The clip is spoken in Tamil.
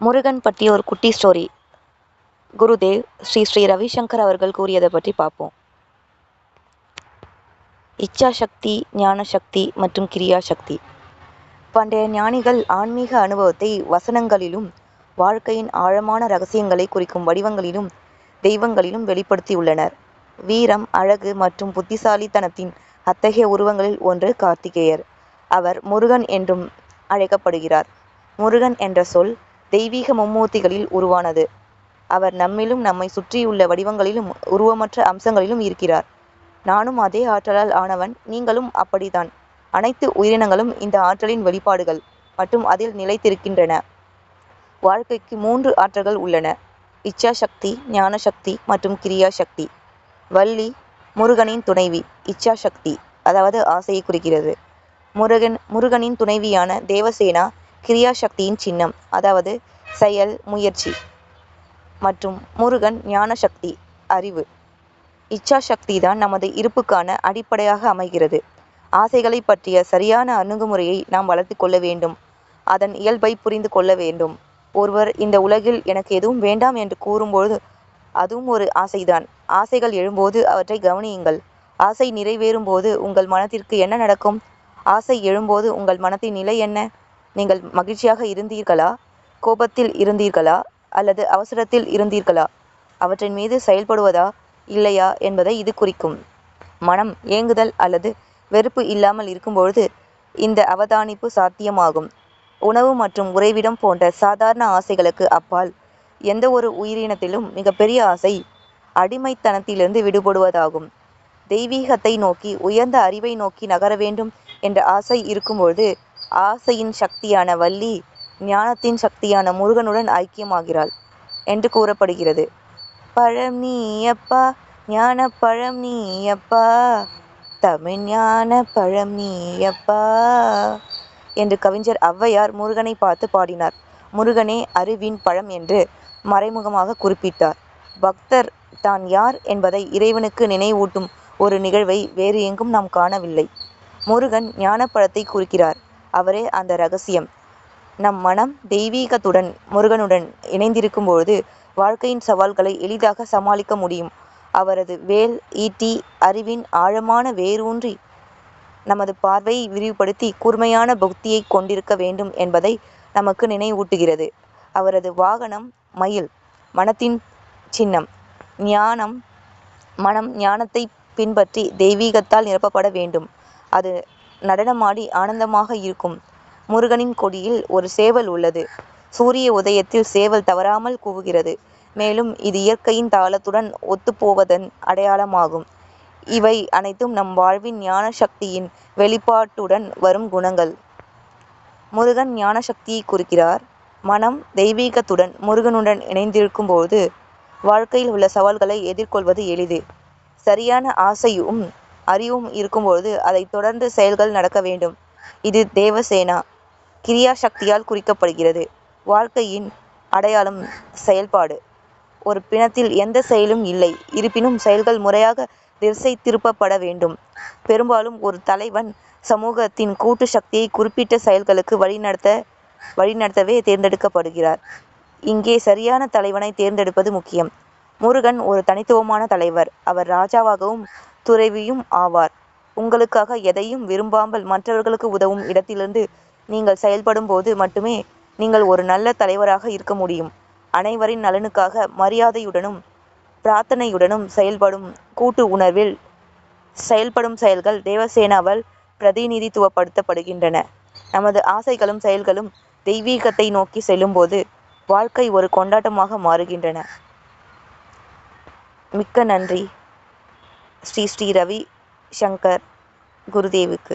முருகன் பற்றிய ஒரு குட்டி ஸ்டோரி குருதேவ் ஸ்ரீ ஸ்ரீ ரவிசங்கர் அவர்கள் கூறியதை பற்றி பார்ப்போம். இச்சா சக்தி ஞான சக்தி மற்றும் கிரியா சக்தி பண்டைய ஞானிகள் ஆன்மீக அனுபவத்தை வசனங்களிலும் வாழ்க்கையின் ஆழமான ரகசியங்களை குறிக்கும் வடிவங்களிலும் தெய்வங்களிலும் வெளிப்படுத்தியுள்ளனர். வீரம் அழகு மற்றும் புத்திசாலித்தனத்தின் அத்தகைய உருவங்களில் ஒன்று கார்த்திகேயர். அவர் முருகன் என்றும் அழைக்கப்படுகிறார். முருகன் என்ற சொல் தெய்வீக மும்மூர்த்திகளில் உருவானது. அவர் நம்மிலும் நம்மை சுற்றியுள்ள வடிவங்களிலும் உருவமற்ற அம்சங்களிலும் இருக்கிறார். நானும் அதே ஆற்றலால் ஆனவன் நீங்களும் அப்படித்தான். அனைத்து உயிரினங்களும் இந்த ஆற்றலின் வெளிப்பாடுகள் மற்றும் அதில் நிலைத்திருக்கின்றன. வாழ்க்கைக்கு மூன்று ஆற்றல்கள் உள்ளன. இச்சா சக்தி ஞான சக்தி மற்றும் கிரியா சக்தி வள்ளி முருகனின் துணைவி இச்சா சக்தி அதாவது ஆசையை குறிக்கிறது. முருகன் முருகனின் துணைவியான தேவசேனா கிரியா சக்தியின் சின்னம் அதாவது செயல் முயற்சி மற்றும் முருகன் ஞான சக்தி அறிவு. இச்சா சக்தி தான் நமது இருப்புக்கான அடிப்படையாக அமைகிறது. ஆசைகளை பற்றிய சரியான அணுகுமுறையை நாம் வளர்த்து கொள்ள வேண்டும். அதன் இயல்பை புரிந்து கொள்ள வேண்டும். ஒருவர் இந்த உலகில் எனக்கு எதுவும் வேண்டாம் என்று கூறும்போது அதுவும் ஒரு ஆசைதான். ஆசைகள் எழும்போது அவற்றை கவனியுங்கள். ஆசை நிறைவேறும் போது உங்கள் மனத்திற்கு என்ன நடக்கும்? ஆசை எழும்போது உங்கள் மனத்தின் நிலை என்ன? நீங்கள் மகிழ்ச்சியாக இருந்தீர்களா? கோபத்தில் இருந்தீர்களா? அல்லது அவசரத்தில் இருந்தீர்களா? அவற்றின் மீது செயல்படுவதா? இல்லையா? என்பதை இது குறிக்கும். மனம் ஏங்குதல் அல்லது வெறுப்பு இல்லாமல் இருக்கும்பொழுது இந்த அவதானிப்பு சாத்தியமாகும். உணவு மற்றும் உறைவிடம் போன்ற சாதாரண ஆசைகளுக்கு அப்பால் எந்த ஒரு உயிரினத்திலும் மிகப்பெரிய ஆசை அடிமைத்தனத்திலிருந்து விடுபடுவதாகும். தெய்வீகத்தை நோக்கி உயர்ந்த அறிவை நோக்கி நகர வேண்டும் என்ற ஆசை இருக்கும்பொழுது ஆசையின் சக்தியான வள்ளி ஞானத்தின் சக்தியான முருகனுடன் ஐக்கியமாகிறாள் என்று கூறப்படுகிறது. பழம் நீயப்பா ஞான பழம் நீயப்பா தமிழ் ஞான பழம் நீயப்பா என்று கவிஞர் ஔவையார் முருகனை பார்த்து பாடினார். முருகனே அறிவின் பழம் என்று மறைமுகமாக குறிப்பிட்டார். பக்தர் தான் யார் என்பதை இறைவனுக்கு நினைவூட்டும் ஒரு நிகழ்வை வேறு எங்கும் நாம் காணவில்லை. முருகன் ஞானப்பழத்தை குறிக்கிறார். அவரே அந்த ரகசியம். நம் மனம் தெய்வீகத்துடன் முருகனுடன் இணைந்திருக்கும் பொழுது வாழ்க்கையின் சவால்களை எளிதாக சமாளிக்க முடியும். அவரது வேல் ஈட்டி அறிவின் ஆழமான வேரூன்றி நமது பார்வையை விரிவுபடுத்தி கூர்மையான புக்தியை கொண்டிருக்க வேண்டும் என்பதை நமக்கு நினைவூட்டுகிறது. அவரது வாகனம் மயில் மனத்தின் சின்னம். ஞானம் மனம் ஞானத்தை பின்பற்றி தெய்வீகத்தால் நிரப்பப்பட வேண்டும். அது நடனமாடி ஆனந்தமாக இருக்கும். முருகனின் கொடியில் ஒரு சேவல் உள்ளது. சூரிய உதயத்தில் சேவல் தவறாமல் கூவுகிறது. மேலும் இது இயற்கையின் தாளத்துடன் ஒத்துப்போவதன் அடையாளமாகும். இவை அனைத்தும் நம் வாழ்வின் ஞான சக்தியின் வெளிப்பாட்டுடன் வரும் குணங்கள். முருகன் ஞான சக்தியை குறிக்கிறார். மனம் தெய்வீகத்துடன் முருகனுடன் இணைந்திருக்கும் போது வாழ்க்கையில் உள்ள சவால்களை எதிர்கொள்வது எளிது. சரியான ஆசையும் அறிவும் இருக்கும்பொழுது அதை தொடர்ந்து செயல்கள் நடக்க வேண்டும். இது தேவசேனா. கிரியா சக்தியால் குறிக்கப்படுகிறது. வாழ்க்கையின் அடையாளம் செயல்பாடு. ஒரு பிணத்தில் எந்த செயலும் இல்லை. இருப்பினும் செயல்கள் முறையாக திசை திருப்பப்பட வேண்டும். பெரும்பாலும் ஒரு தலைவன் சமூகத்தின் கூட்டு சக்தியை குறிப்பிட்ட செயல்களுக்கு வழிநடத்த வழிநடத்தவே தேர்ந்தெடுக்கப்படுகிறார். இங்கே சரியான தலைவனை தேர்ந்தெடுப்பது முக்கியம். முருகன் ஒரு தனித்துவமான தலைவர். அவர் ராஜாவாகவும் துறவியும் ஆவார். உங்களுக்காக எதையும் விரும்பாமல் மற்றவர்களுக்கு உதவும் இடத்திலிருந்து நீங்கள் செயல்படும் போது மட்டுமே நீங்கள் ஒரு நல்ல தலைவராக இருக்க முடியும். அனைவரின் நலனுக்காக மரியாதையுடனும் பிரார்த்தனையுடனும் செயல்படும் கூட்டு உணர்வில் செயல்படும் செயல்கள் தேவசேனாவால் பிரதிநிதித்துவப்படுத்தப்படுகின்றன. நமது ஆசைகளும் செயல்களும் தெய்வீகத்தை நோக்கி செல்லும்போது வாழ்க்கை ஒரு கொண்டாட்டமாக மாறுகின்றன. மிக்க நன்றி. ஸ்ரீ ஸ்ரீ ரவி சங்கர் குருதேவுக்கு.